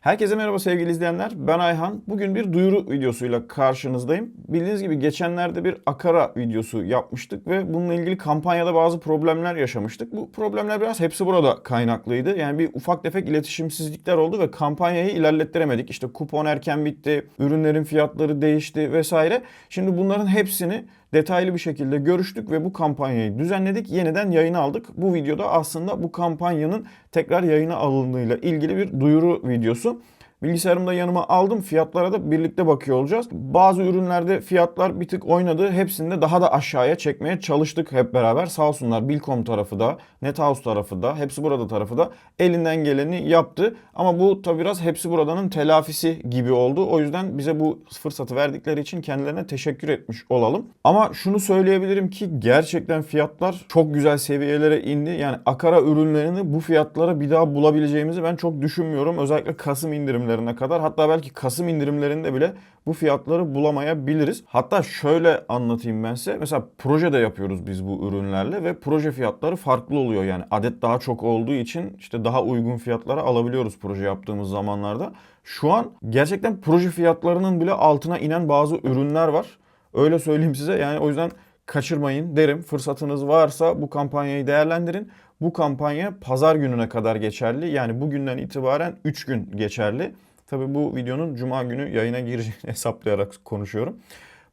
Herkese merhaba sevgili izleyenler. Ben Ayhan. Bugün bir duyuru videosuyla karşınızdayım. Bildiğiniz gibi geçenlerde bir Akara videosu yapmıştık ve bununla ilgili kampanyada bazı problemler yaşamıştık. Bu problemler biraz hepsi burada kaynaklıydı. Yani bir ufak tefek iletişimsizlikler oldu ve kampanyayı ilerlettiremedik. İşte kupon erken bitti, ürünlerin fiyatları değişti vesaire. Şimdi bunların hepsini detaylı bir şekilde görüştük ve bu kampanyayı düzenledik. Yeniden yayına aldık. Bu videoda aslında bu kampanyanın tekrar yayına alındığıyla ilgili bir duyuru videosu. Bilgisayarımı da yanıma aldım. Fiyatlara da birlikte bakıyor olacağız. Bazı ürünlerde fiyatlar bir tık oynadı. Hepsinde daha da aşağıya çekmeye çalıştık hep beraber. Sağ olsunlar Bilkom tarafı da, NetHouse tarafı da, hepsi burada tarafı da elinden geleni yaptı. Ama bu tabi biraz hepsi buradanın telafisi gibi oldu. O yüzden bize bu fırsatı verdikleri için kendilerine teşekkür etmiş olalım. Ama şunu söyleyebilirim ki gerçekten fiyatlar çok güzel seviyelere indi. Yani Akara ürünlerini bu fiyatlara bir daha bulabileceğimizi ben çok düşünmüyorum. Özellikle Kasım indirimlerine kadar hatta belki Kasım indirimlerinde bile bu fiyatları bulamayabiliriz. Hatta şöyle anlatayım ben size. Mesela proje de yapıyoruz biz bu ürünlerle ve proje fiyatları farklı oluyor. Yani adet daha çok olduğu için işte daha uygun fiyatlara alabiliyoruz proje yaptığımız zamanlarda. Şu an gerçekten proje fiyatlarının bile altına inen bazı ürünler var. Öyle söyleyeyim size. Yani o yüzden kaçırmayın derim. Fırsatınız varsa bu kampanyayı değerlendirin. Bu kampanya pazar gününe kadar geçerli. Yani bugünden itibaren 3 gün geçerli. Tabi bu videonun cuma günü yayına gireceğini hesaplayarak konuşuyorum.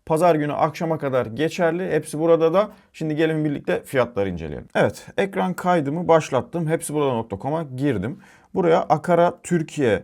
Pazar günü akşama kadar geçerli. Hepsi burada da. Şimdi gelin birlikte fiyatları inceleyelim. Evet ekran kaydımı başlattım. Hepsi burada.com'a girdim. Buraya Akara Türkiye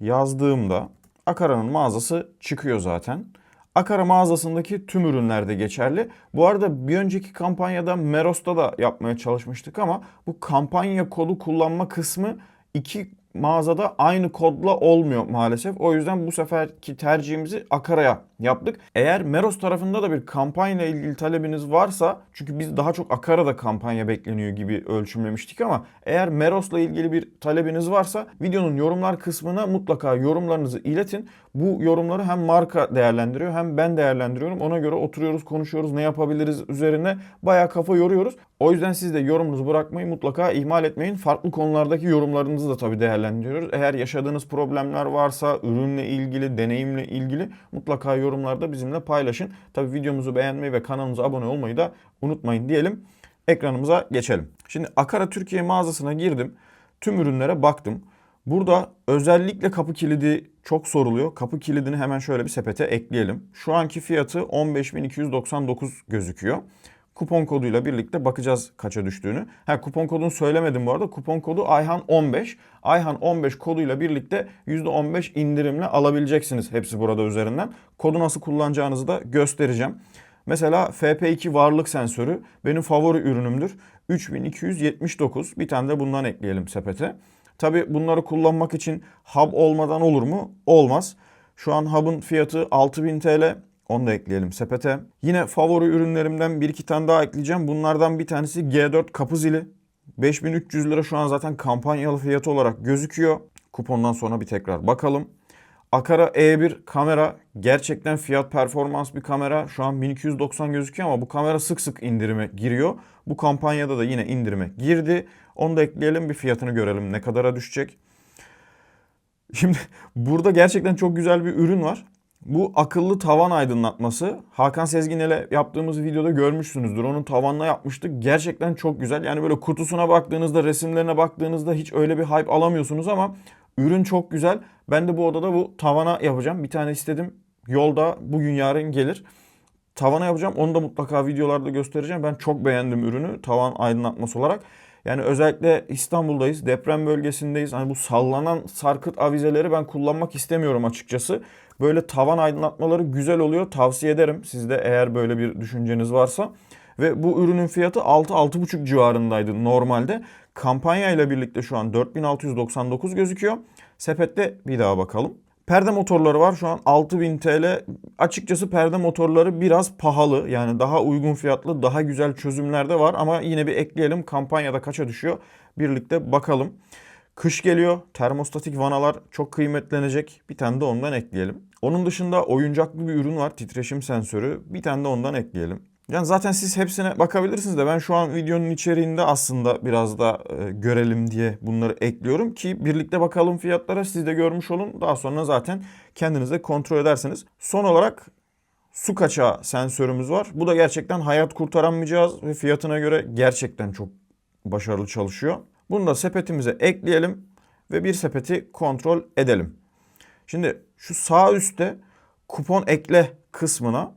yazdığımda Akara'nın mağazası çıkıyor zaten. Akara mağazasındaki tüm ürünlerde geçerli. Bu arada bir önceki kampanyada Meros'ta da yapmaya çalışmıştık ama bu kampanya kodu kullanma kısmı iki mağazada aynı kodla olmuyor maalesef. O yüzden bu seferki tercihimizi Akara'ya yaptık. Eğer Meros tarafında da bir kampanya ile ilgili talebiniz varsa çünkü biz daha çok Akara'da kampanya bekleniyor gibi ölçümlemiştik ama eğer Meros'la ilgili bir talebiniz varsa videonun yorumlar kısmına mutlaka yorumlarınızı iletin. Bu yorumları hem marka değerlendiriyor hem ben değerlendiriyorum. Ona göre oturuyoruz, konuşuyoruz, ne yapabiliriz üzerine bayağı kafa yoruyoruz. O yüzden siz de yorumunuzu bırakmayı mutlaka ihmal etmeyin. Farklı konulardaki yorumlarınızı da tabii değerlendiriyoruz. Eğer yaşadığınız problemler varsa ürünle ilgili, deneyimle ilgili mutlaka yorumlarda bizimle paylaşın. Tabii videomuzu beğenmeyi ve kanalımıza abone olmayı da unutmayın diyelim. Ekranımıza geçelim. Şimdi Akara Türkiye mağazasına girdim. Tüm ürünlere baktım. Burada özellikle kapı kilidi çok soruluyor. Kapı kilidini hemen şöyle bir sepete ekleyelim. Şu anki fiyatı 15.299 gözüküyor. Kupon koduyla birlikte bakacağız kaça düştüğünü. Ha kupon kodunu söylemedim bu arada. Kupon kodu Ayhan 15. Ayhan 15 koduyla birlikte %15 indirimle alabileceksiniz hepsi burada üzerinden. Kodu nasıl kullanacağınızı da göstereceğim. Mesela FP2 varlık sensörü benim favori ürünümdür. 3279. Bir tane de bundan ekleyelim sepete. Tabi bunları kullanmak için hub olmadan olur mu? Olmaz. Şu an hub'ın fiyatı 6000 TL. Onu da ekleyelim sepete. Yine favori ürünlerimden bir iki tane daha ekleyeceğim. Bunlardan bir tanesi G4 kapı zili. 5300 lira şu an zaten kampanyalı fiyatı olarak gözüküyor. Kupondan sonra bir tekrar bakalım. Akara E1 kamera gerçekten fiyat performans bir kamera. Şu an 1290 gözüküyor ama bu kamera sık sık indirime giriyor. Bu kampanyada da yine indirime girdi. Onu da ekleyelim bir fiyatını görelim ne kadara düşecek. Şimdi burada gerçekten çok güzel bir ürün var. Bu akıllı tavan aydınlatması Hakan Sezgin'le yaptığımız videoda görmüşsünüzdür. Onun tavanla yapmıştık. Gerçekten çok güzel. Yani böyle kutusuna baktığınızda, resimlerine baktığınızda hiç öyle bir hype alamıyorsunuz ama ürün çok güzel. Ben de bu odada bu tavana yapacağım. Bir tane istedim. Yolda bugün yarın gelir. Tavana yapacağım. Onu da mutlaka videolarda göstereceğim. Ben çok beğendim ürünü tavan aydınlatması olarak. Yani özellikle İstanbul'dayız, deprem bölgesindeyiz. Hani bu sallanan sarkıt avizeleri ben kullanmak istemiyorum açıkçası. Böyle tavan aydınlatmaları güzel oluyor. Tavsiye ederim sizde eğer böyle bir düşünceniz varsa. Ve bu ürünün fiyatı 6-6,5 civarındaydı normalde. Kampanya ile birlikte şu an 4699 gözüküyor. Sepette bir daha bakalım. Perde motorları var şu an 6000 TL. Açıkçası perde motorları biraz pahalı. Yani daha uygun fiyatlı, daha güzel çözümler de var. Ama yine bir ekleyelim. Kampanyada kaça düşüyor? Birlikte bakalım. Kış geliyor. Termostatik vanalar çok kıymetlenecek. Bir tane de ondan ekleyelim. Onun dışında oyuncaklı bir ürün var. Titreşim sensörü. Bir tane de ondan ekleyelim. Yani zaten siz hepsine bakabilirsiniz de ben şu an videonun içeriğinde aslında biraz da e, görelim diye bunları ekliyorum ki birlikte bakalım fiyatlara siz de görmüş olun. Daha sonra zaten kendiniz de kontrol edersiniz. Son olarak su kaçağı sensörümüz var. Bu da gerçekten hayat kurtaran bir cihaz ve fiyatına göre gerçekten çok başarılı çalışıyor. Bunu da sepetimize ekleyelim ve bir sepeti kontrol edelim. Şimdi şu sağ üstte kupon ekle kısmına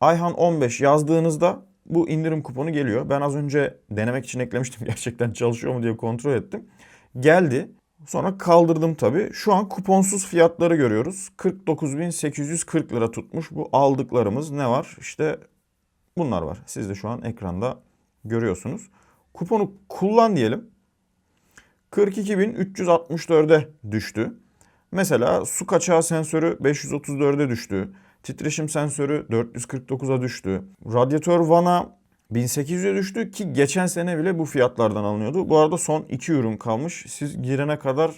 Ayhan 15 yazdığınızda bu indirim kuponu geliyor. Ben az önce denemek için eklemiştim. Gerçekten çalışıyor mu diye kontrol ettim. Geldi. Sonra kaldırdım tabii. Şu an kuponsuz fiyatları görüyoruz. 49.840 lira tutmuş. Bu aldıklarımız ne var? İşte bunlar var. Siz de şu an ekranda görüyorsunuz. Kuponu kullan diyelim. 42.364'e düştü. Mesela su kaçağı sensörü 534'e düştü. Titreşim sensörü 449'a düştü. Radyatör vana 1800'e düştü ki geçen sene bile bu fiyatlardan alınıyordu. Bu arada son 2 ürün kalmış. Siz girene kadar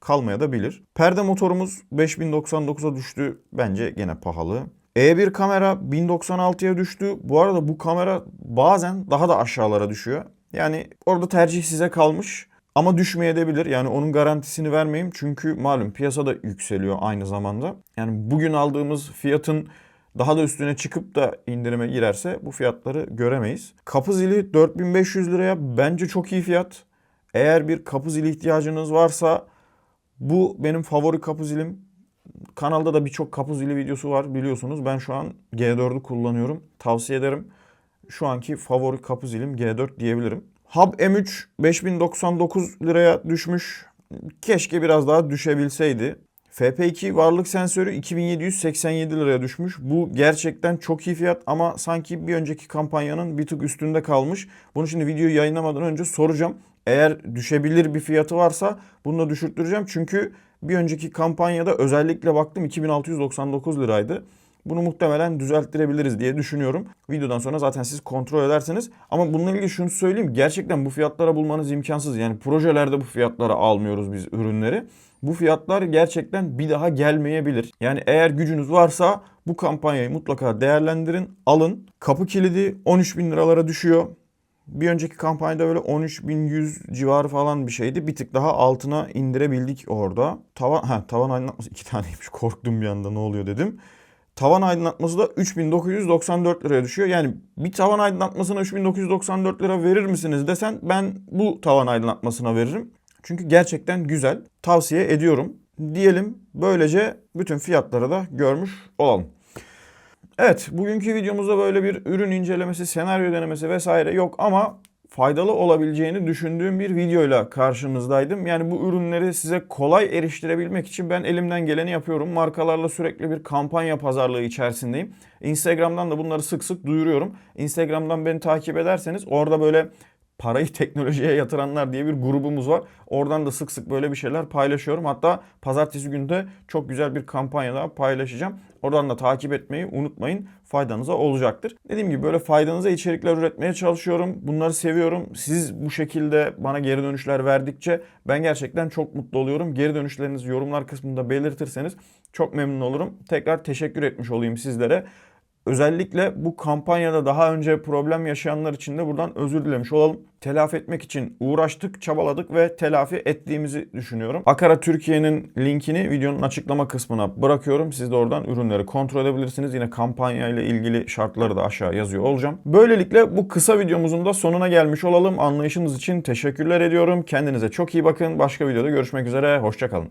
kalmaya da bilir. Perde motorumuz 5099'a düştü. Bence gene pahalı. E1 kamera 1096'ya düştü. Bu arada bu kamera bazen daha da aşağılara düşüyor. Yani orada tercih size kalmış. Ama düşmeyebilir. Yani onun garantisini vermeyeyim. Çünkü malum piyasa da yükseliyor aynı zamanda. Yani bugün aldığımız fiyatın daha da üstüne çıkıp da indirime girerse bu fiyatları göremeyiz. Kapı zili 4500 liraya bence çok iyi fiyat. Eğer bir kapı zili ihtiyacınız varsa bu benim favori kapı zilim. Kanalda da birçok kapı zili videosu var biliyorsunuz. Ben şu an G4'ü kullanıyorum. Tavsiye ederim. Şu anki favori kapı zilim G4 diyebilirim. Hub M3 5099 liraya düşmüş. Keşke biraz daha düşebilseydi. FP2 varlık sensörü 2787 liraya düşmüş. Bu gerçekten çok iyi fiyat ama sanki bir önceki kampanyanın bir tık üstünde kalmış. Bunu şimdi videoyu yayınlamadan önce soracağım. Eğer düşebilir bir fiyatı varsa bunu da düşürttüreceğim. Çünkü bir önceki kampanyada özellikle baktım 2699 liraydı. Bunu muhtemelen düzelttirebiliriz diye düşünüyorum. Videodan sonra zaten siz kontrol edersiniz. Ama bununla ilgili şunu söyleyeyim. Gerçekten bu fiyatlara bulmanız imkansız. Yani projelerde bu fiyatlara almıyoruz biz ürünleri. Bu fiyatlar gerçekten bir daha gelmeyebilir. Yani eğer gücünüz varsa bu kampanyayı mutlaka değerlendirin, alın. Kapı kilidi 13 bin liralara düşüyor. Bir önceki kampanyada böyle 13.100 civarı falan bir şeydi. Bir tık daha altına indirebildik orada. Tavan, ha, tavan aydınlatması iki taneymiş. Korktum bir anda ne oluyor dedim. Tavan aydınlatması da 3994 liraya düşüyor. Yani bir tavan aydınlatmasına 3994 lira verir misiniz desen ben bu tavan aydınlatmasına veririm. Çünkü gerçekten güzel. Tavsiye ediyorum. Diyelim böylece bütün fiyatları da görmüş olalım. Evet bugünkü videomuzda böyle bir ürün incelemesi, senaryo denemesi vesaire yok ama faydalı olabileceğini düşündüğüm bir videoyla karşınızdaydım. Yani bu ürünleri size kolay eriştirebilmek için ben elimden geleni yapıyorum. Markalarla sürekli bir kampanya pazarlığı içerisindeyim. Instagram'dan da bunları sık sık duyuruyorum. Instagram'dan beni takip ederseniz orada böyle parayı teknolojiye yatıranlar diye bir grubumuz var. Oradan da sık sık böyle bir şeyler paylaşıyorum. Hatta pazartesi günü de çok güzel bir kampanya daha paylaşacağım. Oradan da takip etmeyi unutmayın. Faydanıza olacaktır. Dediğim gibi böyle faydanıza içerikler üretmeye çalışıyorum. Bunları seviyorum. Siz bu şekilde bana geri dönüşler verdikçe ben gerçekten çok mutlu oluyorum. Geri dönüşlerinizi yorumlar kısmında belirtirseniz çok memnun olurum. Tekrar teşekkür etmiş olayım sizlere. Özellikle bu kampanyada daha önce problem yaşayanlar için de buradan özür dilemiş olalım. Telafi etmek için uğraştık, çabaladık ve telafi ettiğimizi düşünüyorum. Akara Türkiye'nin linkini videonun açıklama kısmına bırakıyorum. Siz de oradan ürünleri kontrol edebilirsiniz. Yine kampanya ile ilgili şartları da aşağı yazıyor olacağım. Böylelikle bu kısa videomuzun da sonuna gelmiş olalım. Anlayışınız için teşekkürler ediyorum. Kendinize çok iyi bakın. Başka videoda görüşmek üzere. Hoşçakalın.